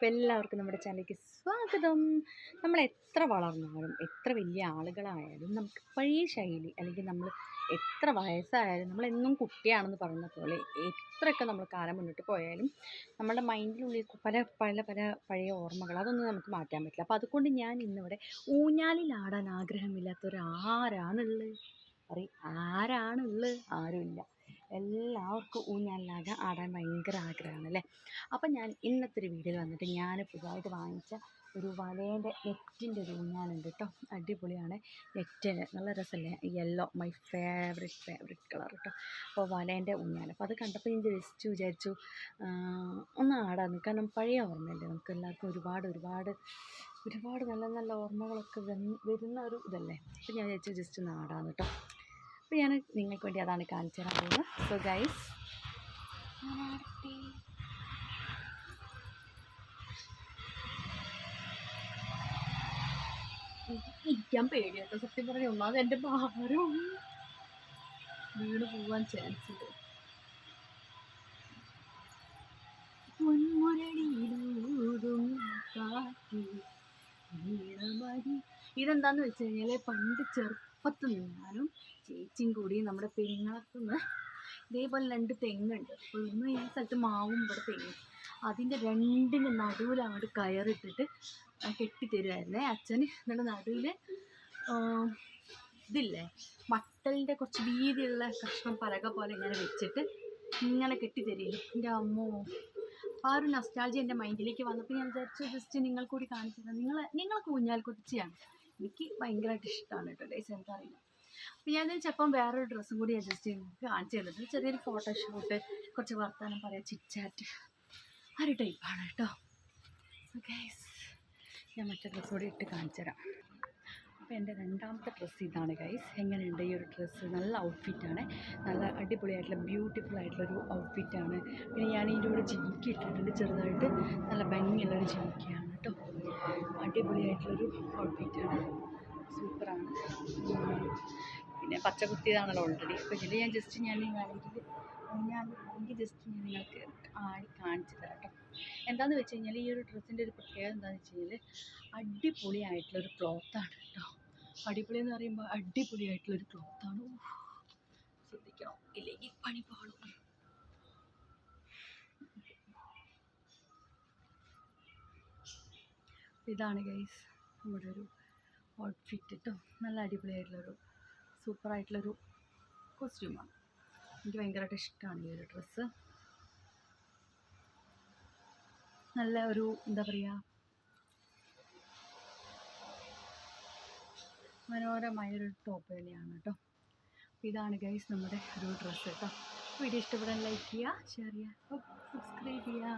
അപ്പോൾ എല്ലാവർക്കും നമ്മുടെ ചാനലിലേക്ക് സ്വാഗതം. നമ്മൾ എത്ര വളർന്നാലും എത്ര വലിയ ആളുകളായാലും നമുക്ക് പഴയ ശൈലി അല്ലെങ്കിൽ നമ്മൾ എത്ര വയസ്സായാലും നമ്മളെന്നും കുട്ടിയാണെന്ന് പറയുന്ന പോലെ എത്രയൊക്കെ നമ്മൾ കാലം മുന്നോട്ട് പോയാലും നമ്മുടെ മൈൻഡിനുള്ളിൽ പല പല പല പഴയ ഓർമ്മകൾ അതൊന്നും നമുക്ക് മാറ്റാൻ പറ്റില്ല. അപ്പോൾ അതുകൊണ്ട് ഞാൻ ഇന്നിവിടെ ഊഞ്ഞാലിലാടാൻ ആഗ്രഹമില്ലാത്തവരാരാണുള്ളത് പറയും ആരാണുള്ളത്? ആരുമില്ല. എല്ലാവർക്കും ഊഞ്ഞാലിലാകാൻ ആടാൻ ഭയങ്കര ആഗ്രഹമാണ് അല്ലേ? അപ്പം ഞാൻ ഇന്നത്തെ ഒരു വീഡിയോയിൽ വന്നിട്ട് ഞാൻ പുതുതായിട്ട് വാങ്ങിച്ച ഒരു വലേന്റെ നെറ്റിന്റെ ഒരു ഊഞ്ഞാലുണ്ട് കേട്ടോ. അടിപൊളിയാണ്. നെറ്റ് നല്ല രസമല്ലേ? Yellow my favourite favourite colour കേട്ടോ അപ്പോൾ വലേന്റെ ഊഞ്ഞാൽ അപ്പോൾ അത് കണ്ടപ്പോൾ ഞാൻ ജസ്റ്റ് വിചാരിച്ചു ഒന്ന് ആടാന്ന്. കാരണം പഴയ ഓർമ്മയല്ലേ നമുക്ക് എല്ലാവർക്കും ഒരുപാട് ഒരുപാട് ഒരുപാട് നല്ല നല്ല ഓർമ്മകളൊക്കെ വരുന്ന ഒരു ഇതല്ലേ? അപ്പോൾ ഞാൻ വിചാരിച്ചു ജസ്റ്റ് ഒന്ന് ആടാന്ന് കേട്ടോ അപ്പോൾ ഞാൻ നിങ്ങൾക്ക് വേണ്ടി അതാണ് കാണിച്ചു തരാൻ പോകുന്നത് സോ ഗൈസ് ഇരിക്കാൻ സത്യം പറഞ്ഞ ഒന്നാമത് എന്റെ ഭാരം. വീണ് പോവാൻ ചാൻസ് ഉണ്ട്. ഇതെന്താന്ന് വെച്ച് കഴിഞ്ഞാൽ പണ്ട് ചെറുപ്പത്തിൽ നിന്നാലും ചേച്ചിയും കൂടി നമ്മുടെ പെരിങ്ങളത്തുനിന്ന് ഇതേപോലെ രണ്ട് തെങ്ങുണ്ട്. ഒന്ന് ഈ സ്ഥലത്ത് മാവും ഇവിടെ തെങ്ങും. അതിന്റെ രണ്ടിന് നടുവിൽ അങ്ങോട്ട് കയറിട്ടിട്ട് കെട്ടിത്തരുമായിരുന്നേ അച്ഛന് എന്നിട്ട് നടുവിൽ ഇതില്ലേ മട്ടലിന്റെ കുറച്ച് വീതിയുള്ള കഷ്ണം പലക പോലെ ഇങ്ങനെ വെച്ചിട്ട് ഇങ്ങനെ കെട്ടിത്തരില്ലേ എന്റെ അമ്മോ. ആ ഒരു നസ്റ്റാൾജി എന്റെ മൈൻഡിലേക്ക് വന്നപ്പോൾ ഞാൻ വിചാരിച്ചു ജസ്റ്റ് നിങ്ങൾ കൂടി കാണിച്ചു നിങ്ങൾ നിങ്ങൾക്ക് ഊഞ്ഞാൽ കുറിച്ചാണ് എനിക്ക് ഭയങ്കരമായിട്ട് ഇഷ്ടമാണ് കേട്ടോ ഡേസ് എനിക്കറിയില്ല അപ്പോൾ ഞാൻ ചിലപ്പം വേറൊരു ഡ്രസ്സും കൂടി അഡ്ജസ്റ്റ് ചെയ്ത് കാണിച്ചു തരുന്നത് ചെറിയൊരു ഫോട്ടോഷൂട്ട് കുറച്ച് വർത്തമാനം പറയാം ചിറ്റാറ്റ് ആ ഒരു ടൈപ്പാണ് കേട്ടോ. ഗൈസ് ഞാൻ മറ്റേ ഡ്രസ്സ് കൂടി ഇട്ട് കാണിച്ചു തരാം. അപ്പോൾ എന്റെ രണ്ടാമത്തെ ഡ്രസ്സ് ഇതാണ് ഗൈസ് എങ്ങനെയുണ്ട് ഈ ഒരു ഡ്രസ്സ് നല്ല ഔട്ട്ഫിറ്റാണ് നല്ല അടിപൊളിയായിട്ടുള്ള ബ്യൂട്ടിഫുൾ ആയിട്ടുള്ളൊരു ഔട്ട്ഫിറ്റാണ് പിന്നെ ഞാൻ ഇതിന്റെ കൂടെ ജിമിക്ക് ഇട്ടിട്ടുണ്ട് ചെറുതായിട്ട്. നല്ല ഭംഗിയുള്ളൊരു ജിമിക്കയാണ് കേട്ടോ. അടിപൊളിയായിട്ടുള്ളൊരു ഔട്ട്ഫിറ്റാണ് സൂപ്പറാണ്. പിന്നെ പച്ച കുത്തിയതാണല്ലോ ഓൾറെഡി അപ്പോൾ ഇതിൽ ഞാൻ ജസ്റ്റ് ഞാൻ വേണമെങ്കിൽ ഞാൻ വേണമെങ്കിൽ ജസ്റ്റ് ഞാൻ നിങ്ങൾക്ക് ആടി കാണിച്ചു തരാം കേട്ടോ എന്താണെന്ന് വെച്ച് കഴിഞ്ഞാൽ ഈ ഒരു ഡ്രസ്സിന്റെ ഒരു പ്രത്യേകത എന്താണെന്ന് വെച്ച് കഴിഞ്ഞാൽ അടിപൊളിയായിട്ടുള്ളൊരു ക്ലോത്താണ് കേട്ടോ അടിപൊളി എന്ന് പറയുമ്പോൾ അടിപൊളിയായിട്ടുള്ളൊരു ക്ലോത്താണ് ശ്രദ്ധിക്കണം. ഇല്ലെങ്കിൽ പണി പാടും ഇതാണ് ഗൈസ് നമ്മുടെ ഒരു ഔട്ട്ഫിറ്റ് കേട്ടോ നല്ല അടിപൊളിയായിട്ടുള്ളൊരു സൂപ്പറായിട്ടുള്ളൊരു കോസ്റ്റ്യൂമാണ് എനിക്ക് ഭയങ്കരമായിട്ട് ഇഷ്ടമാണ് ഈ ഒരു ഡ്രസ്സ് നല്ല ഒരു എന്താ പറയുക മനോഹരമായൊരു ടോപ്പ് തന്നെയാണ് കേട്ടോ. അപ്പോൾ ഇതാണ് ഗൈസ് നമ്മുടെ ഒരു ഡ്രസ്സ് കേട്ടോ. വീഡിയോ ഇഷ്ടപ്പെടാൻ ലൈക്ക് ചെയ്യുക ഷെയർ ചെയ്യുക സബ്സ്ക്രൈബ് ചെയ്യുക.